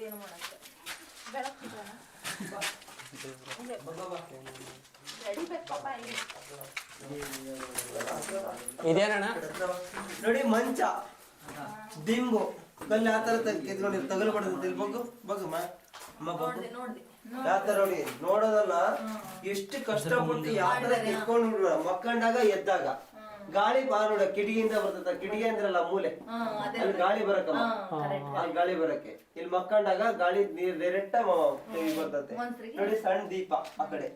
ಅದೇನು ಮಾಡಕ್ಕೆ? ಬೆಳಕಿದಾನ ಇದೇನಣ್ಣ? ನೋಡಿ ಮಂಚ. ದಿಂಬು. ಕಲ್ಲು ಯಾವ ತರ ತೆಗ್ದು ನೋಡಿ ತಗಲ್ಬಾರ್ದು ಬಗ್ಗು ಬಗ್ಗಮ್ಮ ಅಮ್ಮ ಬಗ್ಗು. ಯಾವ ತರ ನೋಡಿ ನೋಡೋದಲ್ಲ ಎಷ್ಟು ಕಷ್ಟಪಟ್ಟು ಯಾವ ತರ ಎತ್ಕೊಂಡು ಮಕ್ಕಂಡಾಗ ಎದ್ದಾಗ. ಗಾಳಿ ಬಾರೋಡ ಕಿಡಿಯಿಂದ ಬರ್ತದೆ ಕಿಟಕಿ ಅಂದ್ರಲ್ಲ ಮೂಲೆ. ಅಲ್ಲಿ ಗಾಳಿ ಬರಕಮ್ಮ. ಅಲ್ಲಿ ಗಾಳಿ ಬರಕ್ಕೆ. ಇಲ್ಲಿ ಮಕ್ಕಂಡಾಗ ಗಾಳಿ ನೀರ್ ಡೈರೆಕ್ಟ್ ಬರ್ತದೆ ನೋಡಿ ಸಣ್ಣ ದೀಪ ಆ ಕಡೆ.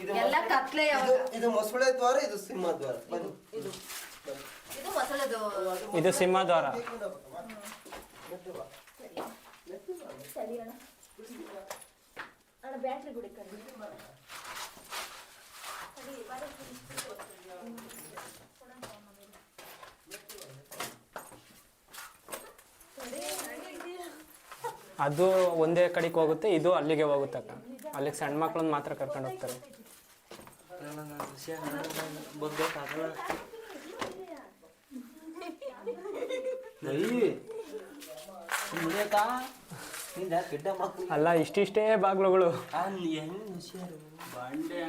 ಇದು ಇದು ಯಾವಾಗ? ಇದು ಮೊಸಳೆ ದ್ವಾರ ಇದು ಸಿಂಹ ದ್ವಾರ. ಇದು ಸಿಂಹ ದ್ವಾರ. ಬ್ಯಾಟ್ರಿ ಬಿಡಿ ಅದು ಒಂದೇ ಕಡೆಗೆ ಹೋಗುತ್ತೆ ಇದು ಅಲ್ಲಿಗೆ ಹೋಗುತ್ತೆ ಅಕ್ಕ. ಅಲ್ಲಿಗೆ ಸಣ್ಣ ಮಕ್ಳನ್ನ ಮಾತ್ರ ಕರ್ಕೊಂಡು ಹೋಗ್ತಾರೆ. ಅಲ್ಲ ಇಷ್ಟಿಷ್ಟೇ ಬಾಗ್ಲುಗಳು. ಬಂಡೆ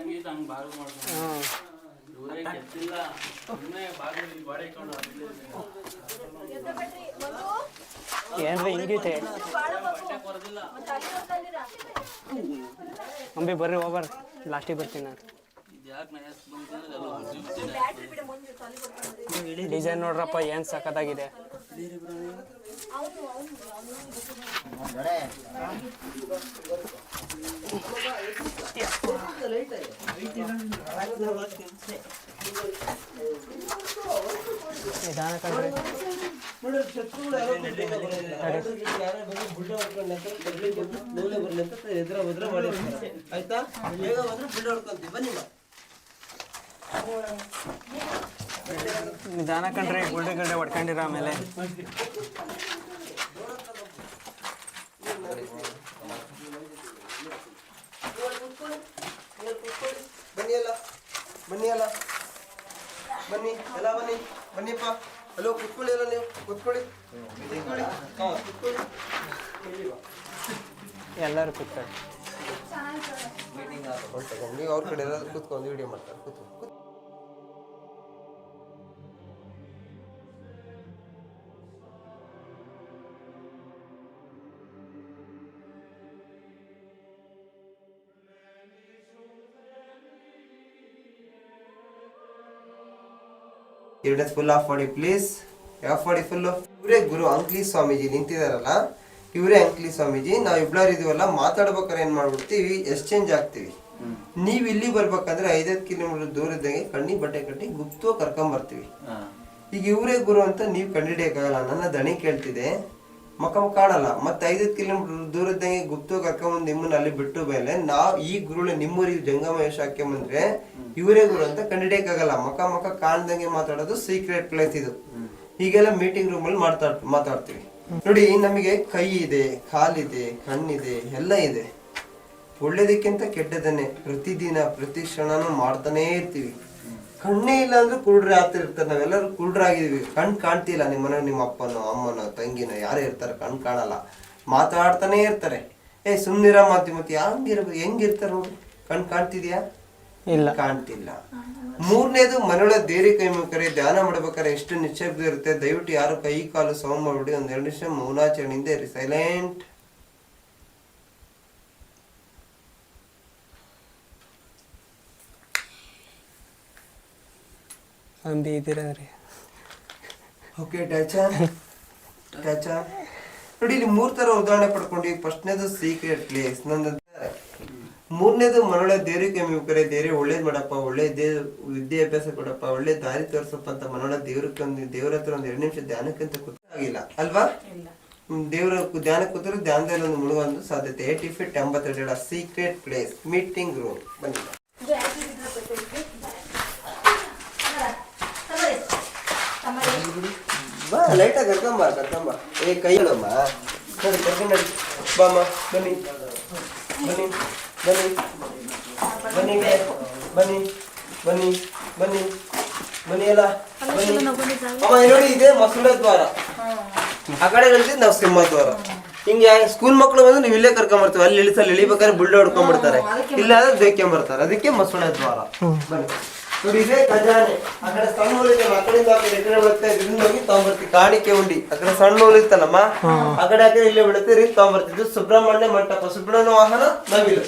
ಏನ್ರಿ ಹಿಂಗೈತೆ ಅಂಬಿ ಬರ್ರಿ ಹೋಗ್ಬಾರ ಲಾಸ್ಟಿಗೆ ಬರ್ತೀನಿ ನಾನು. ಡಿಸೈನ್ ನೋಡ್ರಪ್ಪ ಏನ್ ಸಖತ್ತಾಗಿದೆ. ನಿಧಾನ ನೋಡಿ ಶತ್ರುಗಳು ಯಾರೋ ಬುಲ್ಡ ಹೊಡ್ಕೊಂಡು ಅಂತ ತಗ್ಲಿ ಬಂದು ಅಂತ ಎದುರ ಬದ್ರ ಮಾಡಿರ್ತಾರೆ. ಆಯ್ತಾ? ಬೇಗ ಬಂದ್ರೆ ಬುಲ್ಡ ಹೊಡ್ಕೊಂತೀವಿ. ಬನ್ನಿ. ನಿಧಾನ ಕಂಡ್ರೆ ಗುಳ್ಳೆ ಗುಳ್ಳೆ ಹೊಡ್ಕೊಂಡಿರ ಆಮೇಲೆ. ಬನ್ನಿ ಅಲ್ಲ ಬನ್ನಿ ಅಲ್ಲ ಬನ್ನಿ ಎಲ್ಲ ಬನ್ನಿ. ಬನ್ನಿಪ್ಪ. ಹಲೋ ಕುತ್ಕೊಳ್ಳಿ ಅಲ್ಲ ನೀವು. ಕುತ್ಕೊಳ್ಳಿ. ಕುತ್ಕೊಳ್ಳಿ. ಹಾಂ ಕುತ್ಕೊಳ್ಳಿ. ಎಲ್ಲರೂ ಕುತ್ಕೊಳ್ಳಿ. ನೀವು ಅವ್ರ ಕಡೆ ಎಲ್ಲಾದ್ರೂ ಕುತ್ಕೊಂಡು ವಿಡಿಯೋ ಮಾಡ್ತಾರೆ. ಕೂತ್ಕೊಂಡು ಎರಡನೇ ಫುಲ್ ಆಫ್ ಮಾಡಿ ಪ್ಲೀಸ್ ಆಫ್ ಮಾಡಿ ಫುಲ್ ಇವರೇ ಗುರು ಅಂಕ್ಲಿ ಸ್ವಾಮೀಜಿ ನಿಂತಿದಾರಲ್ಲ ಇವರೇ ಅಂಕ್ಲಿ ಸ್ವಾಮೀಜಿ ನಾವು ಇಬ್ಬರು ಇದೀವಲ್ಲ ಮಾತಾಡ್ಬೇಕಾದ್ರೆ ಏನ್ ಮಾಡ್ಬಿಡ್ತೀವಿ ಎಕ್ಸ್ಚೇಂಜ್ ಆಗ್ತೀವಿ. ನೀವ್ ಇಲ್ಲಿ ಬರ್ಬೇಕಂದ್ರೆ ಐದೈದು ಕಿಲೋಮೀಟರ್ ದೂರ ಇದ್ದಂಗೆ ಕಣ್ಣಿ ಬಟ್ಟೆ ಕಟ್ಟಿ ಗುಪ್ತ ಕರ್ಕೊಂಡ್ ಬರ್ತೀವಿ ಈಗ ಇವರೇ ಗುರು ಅಂತ ನೀವು ಕಂಡಿಡಿಯಕ್ಕಾಗಲ್ಲ ನನ್ನ ದಣಿ ಕೇಳ್ತಿದೆ. ಮಕ ಕಾಣಲ್ಲ. ಮತ್ತೆ ಐದೈದು ಕಿಲೋಮೀಟರ್ ದೂರದಂಗೆ ಗುಪ್ತು ಕರ್ಕೊಂಬಂದು ನಿಮ್ಮನ್ನ ಅಲ್ಲಿ ಬಿಟ್ಟು ಮೇಲೆ ನಾವ್ ಈ ಗುರುಳೆ ನಿಮ್ಮೂರಿಗೆ ಜಂಗಮ ವೇಷ ಬಂದ್ರೆ ಇವರೇ ಗುರು ಅಂತ ಕಂಡಿಡಿಯಕ್ಕಾಗಲ್ಲ ಮಖ ಮಖ ಕಾಣ್ದಂಗೆ ಮಾತಾಡೋದು ಸೀಕ್ರೆಟ್ ಪ್ಲೇಸ್ ಇದು. ಹೀಗೆಲ್ಲ ಮೀಟಿಂಗ್ ರೂಮ್ ಅಲ್ಲಿ ಮಾತಾಡ್ ಮಾತಾಡ್ತೀವಿ. ನೋಡಿ ನಮಗೆ ಕೈ ಇದೆ ಕಾಲಿದೆ ಕಣ್ಣಿದೆ ಎಲ್ಲ ಇದೆ. ಒಳ್ಳೇದಕ್ಕಿಂತ ಕೆಟ್ಟದನ್ನೇ ಪ್ರತಿದಿನ ಪ್ರತಿ ಕ್ಷಣನೂ ಮಾಡ್ತಾನೇ ಇರ್ತೀವಿ. ಕಣ್ಣೇ ಇಲ್ಲ ಅಂದ್ರೆ ಕುರುಡ್ರೆ ಆಗ್ತಿರ್ತಾರೆ ನಾವೆಲ್ಲರೂ ಕುರುಡ್ರಾಗಿದೀವಿ ಕಣ್ ಕಾಣ್ತಿಲ್ಲ. ನಿಮ್ಮ ಮನೆ ನಿಮ್ಮ ಅಪ್ಪನೋ ಅಮ್ಮನೋ ತಂಗಿನೋ ಯಾರೇ ಇರ್ತಾರೆ. ಕಣ್ ಕಾಣಲ್ಲ. ಮಾತಾಡ್ತಾನೆ ಇರ್ತಾರೆ. ಏ ಸುಮ್ನಿರ ಮಾತಿ ಮತ್ತೆ ಹಂಗಿರ್ಬೇಕು. ಹೆಂಗಿರ್ತಾರೆ ನೋಡಿ. ಕಣ್ ಕಾಣ್ತಿದ್ಯಾ? ಇಲ್ಲ. ಕಾಣ್ತಿಲ್ಲ. ಮೂರನೇದು ಮನೆಯೊಳಗೆ ದೇರಿ ಕೈ ಮುಖರೆ ಧ್ಯಾನ ಮಾಡ್ಬೇಕಾದ್ರೆ ಎಷ್ಟು ನಿಶ್ಶಬ್ದ ಇರುತ್ತೆ. ದಯವಿಟ್ಟು ಯಾರು ಕೈ ಕಾಲು ಸೌಂಡ್ ಮಾಡ್ಬಿಡಿ ಒಂದ್ ಎರಡು ನಿಮಿಷ ಮೌನಾಚರಣೆಯಿಂದ ಇರಿ. ಸೈಲೆಂಟ್ ಅಂಬಿ ಇದ್ದೀರಾ ರೀ? ಓಕೆ ಟ್ಯಾಚಾ ಟ್ಯಾಚಾ ನೋಡಿ ಇಲ್ಲಿ ಮೂರ್ ತರ ಉದಾಹರಣೆ ಪಡ್ಕೊಂಡ್ವಿ ಫಸ್ಟ್ನೇದು ಸೀಕ್ರೆಟ್ ಪ್ಲೇಸ್ ನಂದು ಮೂರನೇದು ಮನೊಳೆ ದೇರಿ ಕೆಮ್ಮಿ ಕರೆ ದೇರಿ ಒಳ್ಳೇದು ಮಾಡಪ್ಪ ಒಳ್ಳೆ ದೇ ವಿದ್ಯಾಭ್ಯಾಸ ಕೊಡಪ್ಪ ಒಳ್ಳೆ ದಾರಿ ತೋರಿಸಪ್ಪ ಅಂತ ಮನೊಳೆ ದೇವ್ರಕ್ಕೆ ಒಂದು ದೇವ್ರ ಹತ್ರ ಒಂದ್ ಎರಡು ನಿಮಿಷ ಧ್ಯಾನಕ್ಕಂತ ಕೂತ ಆಗಿಲ್ಲ. ಅಲ್ವಾ? ದೇವ್ರ ಧ್ಯಾನ ಕೂತರು ಧ್ಯಾನದಲ್ಲಿ ಒಂದು ಮುಳುಗುವ ಒಂದು ಸಾಧ್ಯತೆ. ಏಟಿ ಫಿಟ್ ಎಂಬತ್ತೆರಡು ಸೀಕ್ರೆಟ್ ಪ್ಲೇಸ್ ಮೀಟಿಂಗ್ ರೂಮ್ ಬನ್ನಿ. ಬಾ ಲೈಟಾಗಿ ಕರ್ಕೊಂಬ ಕರ್ಕೊಂಬ. ಏ, ಕೈ ಹೇಳಮ್ಮ ಸರಿ, ಕರ್ಕೊಂಡು ನಡಿ. ಬಾಮ್ಮ ಬನ್ನಿ. ಬನ್ನಿ ಬನ್ನಿ. ಬನ್ನಿ. ಬನ್ನಿ ಬನ್ನಿ ಬನ್ನಿ. ಬನ್ನಿ ಎಲ್ಲ, ಬನ್ನಿ. ಅಮ್ಮ ನೋಡಿ, ಇದೆ ಮಸೂಳೆ ದ್ವಾರ. ಆ ಕಡೆ ಹೇಳಿದ್ ನಾವು ಸಿಂಹ ದ್ವಾರ. ಹಿಂಗೆ ಸ್ಕೂಲ್ ಮಕ್ಕಳು ಬಂದ್ರೆ ನೀವು ಇಲ್ಲೇ ಕರ್ಕೊಂಡ್ ಬರ್ತೀವಿ ಅಲ್ಲಿ ಇಳಿಸಲ್ಲಿ, ಇಳಿಬೇಕಾದ್ರೆ ಬುಲ್ಡ ಹೊಡ್ಕೊಂಡ್ಬಿಡ್ತಾರೆ. ಇಲ್ಲ ಅಂದ್ರೆ ಬೇಕೆ ಬರ್ತಾರೆ ಅದಕ್ಕೆ ಮೊಸಳೆ ದ್ವಾರ. ಬನ್ನಿ. ನೋಡಿ ಇದೇ ಖಜಾನೆ. ಆ ಕಡೆ ಸಣ್ಣ ನೂಲಿದೆ ಆ ಕಡೆಯಿಂದ ಆ ಕಡೆ ಕಡೆ ಬೀಳುತ್ತೆ ಇದರಿಂದ ಹೋಗಿ ತಗೊಂಡ್ಬರ್ತೀವಿ ಕಾಣಿಕೆ ಉಂಡಿ. ಆ ಕಡೆ ಸಣ್ಣ ನೂಲು ಇತ್ತಲ್ಲಮ್ಮ ಆ ಕಡೆ ಆ ಕಡೆ ಇಲ್ಲೇ ಬಿಡುತ್ತೆ ರೀ ತಗೊಂಡ್ಬರ್ತಿದ್ದು ಸುಬ್ರಹ್ಮಣ್ಯ ಮಂಟಪ. ಸುಬ್ರಹ್ಮಣ್ಯ ವಾಹನ ನವಿಲು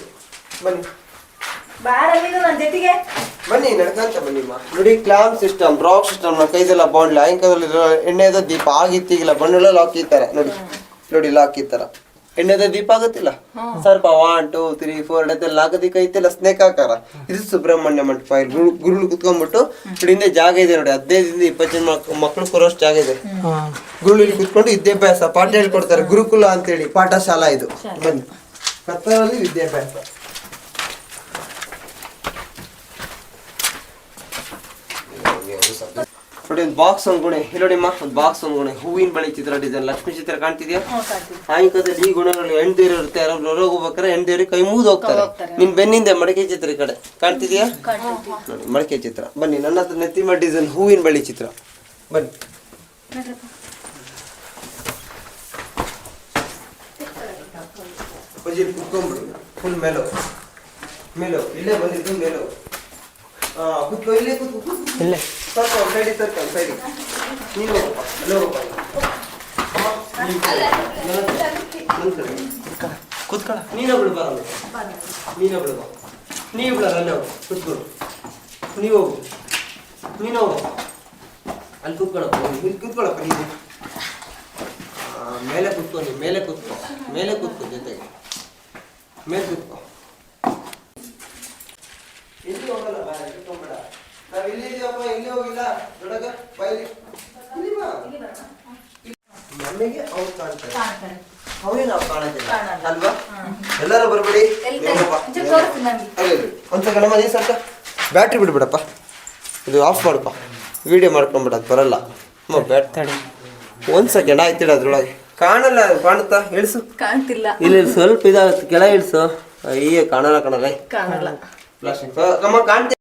ಬನ್ನಿ. ಬಾರಲ್ಲಿ ನನ್ನ ಜೊತೆಗೆ. ಬನ್ನಿ ನಡ್ಕಂತ ಬನ್ನಿಮ್ಮ ನೋಡಿ ಕ್ಲಾಮ್ ಸಿಸ್ಟಮ್ ರಾಕ್ ಸಿಸ್ಟಮ್ನ ಕೈದೆಲ್ಲ ಬಾಂಡ್ಲಿ. ಆಯಂಕದಲ್ಲಿ ಎಣ್ಣೆದ ದೀಪ ಆಗಿತ್ತೀಗಿಲ್ಲ ಬಣ್ಣಲ್ಲ ಲಾಕ್ ಈ ತರ ನೋಡಿ ನೋಡಿ ಲಾಕ್ ಈ ತರ ಎಣ್ಣೆದ ದೀಪ ಆಗುತ್ತಿಲ್ಲ? ಸ್ವಲ್ಪ ಒನ್ ಟೂ ತ್ರೀ ಫೋರ್ ಡೈತೆಲ್ಲ ಹಾಕೋದಿಕ್ಕೆ ಐತಿಲ್ಲ ಸ್ನೇಕ್ ಆಕಾರ ಇದು ಸುಬ್ರಹ್ಮಣ್ಯ ಮಂಟಪ. ಇಲ್ಲಿ ಗುರು ಗುರುಳು ಕುತ್ಕೊಂಡ್ಬಿಟ್ಟು ಇಡೀ ಜಾಗ ಇದೆ ನೋಡಿ. ಹದಿನೈದಿಂದ ಇಪ್ಪತ್ತು ಜನ ಮಕ್ಕಳು ಮಕ್ಳು ಕೊರೋಷ್ಟು ಜಾಗ ಇದೆ. ಗುರುಳು ಇಲ್ಲಿ ಕುತ್ಕೊಂಡು ವಿದ್ಯಾಭ್ಯಾಸ ಪಾಠ ಹೇಳ್ಕೊಡ್ತಾರೆ. ಗುರುಕುಲ ಅಂತೇಳಿ ಪಾಠಶಾಲಾ ಇದು. ಬನ್ನಿ. ಕತ್ತಲಲ್ಲಿ ವಿದ್ಯಾಭ್ಯಾಸ. ನೋಡಿ ಒಂದು ಬಾಕ್ಸ್ ಒಂದು ಇಲ್ಲಿ ನೋಡಿಮ್ಮ ಒಂದು ಬಾಕ್ಸ್ ಗುಣ. ಹೂವಿನ ಬಳಿ ಚಿತ್ರ ಡಿಸೈನ್ ಲಕ್ಷ್ಮಿ ಚಿತ್ರ ಕಾಣ್ತಿದ್ಯಾ? ಸಾಯಂಕಾಲದಲ್ಲಿ ಈ ಗುಣಗಳು ಹೆಣ್ ದೇವ್ರು ಇರುತ್ತೆ. ಯಾರು ಹೊರಗೆ ಹೋಗ್ಬೇಕಾದ್ರೆ ಹೆಣ್ದೇರಿ ಕೈ ಮುಗಿದು ಹೋಗ್ತಾರೆ. ನಿನ್ ಬೆನ್ನಿಂದ ಮಡಕೆ ಚಿತ್ರ ಈ ಕಡೆ. ಕಾಣ್ತಿದ್ಯಾ? ನೋಡಿ ಮಡಕೆ ಚಿತ್ರ. ಬನ್ನಿ ನನ್ನ ಹತ್ರ ನೆತ್ತಿಮ ಡಿಸೈನ್ ಹೂವಿನ ಬಳಿ ಚಿತ್ರ. ಬನ್ನಿ. ಫುಲ್ ಮೇಲೋ ಮೇಲೋ ಇಲ್ಲೇ ಬಂದಿದ್ದು ಮೇಲೋ ಹಾ ಕುತ್ಕೋ ಇಲ್ಲೇ ಕುತ್ಕೋ. ಇಲ್ಲೇ. ಸ್ವಲ್ಪ ಒಂದ್ ಸೈಡಿಗೆ ಒಂದ್ ಸೈಡಿಗೆ ನೀನು ಹೋಗಪ್ಪ ಅಲ್ಲೇ ಹೋಗಪ್ಪ ನೀನು. ಕೂತ್ಕೊಳ್ಳ. ನೀನೊಬ್ಳು ಬರಲ್ಲ ನೀನೊಬ್ಳು ಬಾ. ನೀವಿಬ್ಳು ಅಲ್ಲೇ ಹೋಗು ಕುತ್ಕೊಳ್ಳು. ನೀವು ಹೋಗು. ನೀನು ಹೋಗು. ಅಲ್ಲಿ ಕುತ್ಕೊಳ್ಳಪ್ಪ ಇಲ್ಲಿ ಕುತ್ಕೊಳ್ಳಪ್ಪ ನೀನು. ಮೇಲೆ ಕೂತ್ಕೊ ನೀನು. ಮೇಲೆ ಕೂತ್ಕೊ. ಮೇಲೆ ಕೂತ್ಕೊ ಜೊತೆಗೆ. ಮೇಲೆ ಕುತ್ಕೊ ಎಲ್ಲಿ ಹೋಗಲ್ಲ ಬಾ ಕುತ್ಕೊಂಬೇಡ ನಾವ್ ಇಲ್ಲಿ ಇದೀವಪ್ಪ ಎಲ್ಲಿ ಹೋಗಿಲ್ಲ. ಬೈಲಿ ಇಲ್ಲಿ ಬಾ ನಮಗೆ ಅವ್ರು ಕಾಣ್ತಾರೆ. ನಾವು ಕಾಣೋದಿಲ್ಲ. ಅಲ್ವಾ? ಎಲ್ಲರೂ ಬರ್ಬೇಡಿ. ನೀ ಸರ್ಕ ಬ್ಯಾಟ್ರಿ ಬಿಡ್ಬಿಡಪ್ಪ. ಇದು ಆಫ್ ಮಾಡಪ್ಪ ವಿಡಿಯೋ ಮಾಡ್ಕೊಂಬಿಡ ಅದು ಬರಲ್ಲ. ಅಮ್ಮ ಬ್ಯಾಟ್ ತಡಿ. ಒಂದ್ ಸೆಕೆಂಡ್ ಆಯ್ತಿಡ ಅದ್ರೊಳಗೆ. ಕಾಣಲ್ಲ ಕಾಣುತ್ತಾ? ಇಳಿಸು. ಕಾಣ್ತಿಲ್ಲ. ಇಲ್ಲಿ ಸ್ವಲ್ಪ ಇದಾಗುತ್ತೆ. ಕೆಳ ಇಳಿಸು. ಅಯ್ಯ ಕಾಣಲ್ಲ ಕಾಣಲ್ಲ. ಕಾಣಲ್ಲ. ಅಮ್ಮ ಕಾಣ್ತಿ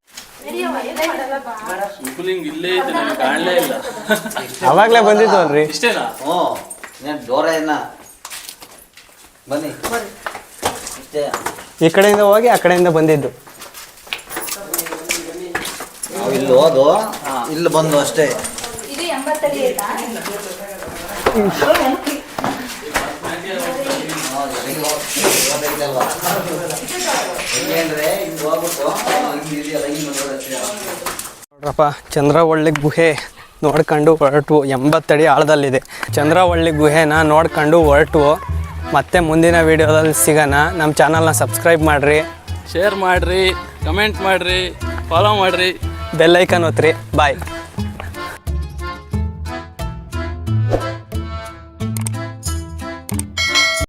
ಕೂಲಿಂಗ್ ಇಲ್ಲೇ ಇದೆ ನನಗೆ ಕಾಣಲೇ ಇಲ್ಲ. ಅವಾಗಲೇ ಬಂದಿದ್ದು ಅಲ್ರಿ? ಇಷ್ಟೇನಾ? ಹ್ಞೂ ನೀನು ದೂರ ಏನ ಬನ್ನಿ. ಇಷ್ಟೇ. ಈ ಕಡೆಯಿಂದ ಹೋಗಿ ಆ ಕಡೆಯಿಂದ ಬಂದಿದ್ದು. ನಾವು ಇಲ್ಲಿ ಹೋದು ಇಲ್ಲಿ ಬಂದು ಅಷ್ಟೇ. ಇದು ಎಂಬತ್ತಡಿ ಆಯ್ತಾ? ಹಿಂಗೇನ್ರೆ ಅಂದ್ರೆ ಹಿಂಗೆ ಹೋಗ್ಬಿಟ್ಟು ಹಿಂಗೆ ಇದೆಯಲ್ಲ ಹಿಂಗೆ ನೋಡ್ರಪ್ಪ ಚಂದ್ರವಳ್ಳಿ ಗುಹೆ ನೋಡ್ಕೊಂಡು ಹೊರಟು ಎಂಬತ್ತಡಿ ಆಳದಲ್ಲಿದೆ. ಚಂದ್ರವಳ್ಳಿ ಗುಹೆನ ನೋಡ್ಕೊಂಡು ಹೊರಟು. ಮತ್ತೆ ಮುಂದಿನ ವಿಡಿಯೋದಲ್ಲಿ ಸಿಗೋಣ. ನಮ್ಮ ಚಾನಲ್ನ ಸಬ್ಸ್ಕ್ರೈಬ್ ಮಾಡಿರಿ. ಶೇರ್ ಮಾಡ್ರಿ ಕಮೆಂಟ್ ಮಾಡ್ರಿ ಫಾಲೋ ಮಾಡಿರಿ. ಬೆಲ್ಲೈಕನ್ ಒತ್ತಿರಿ. ಬಾಯ್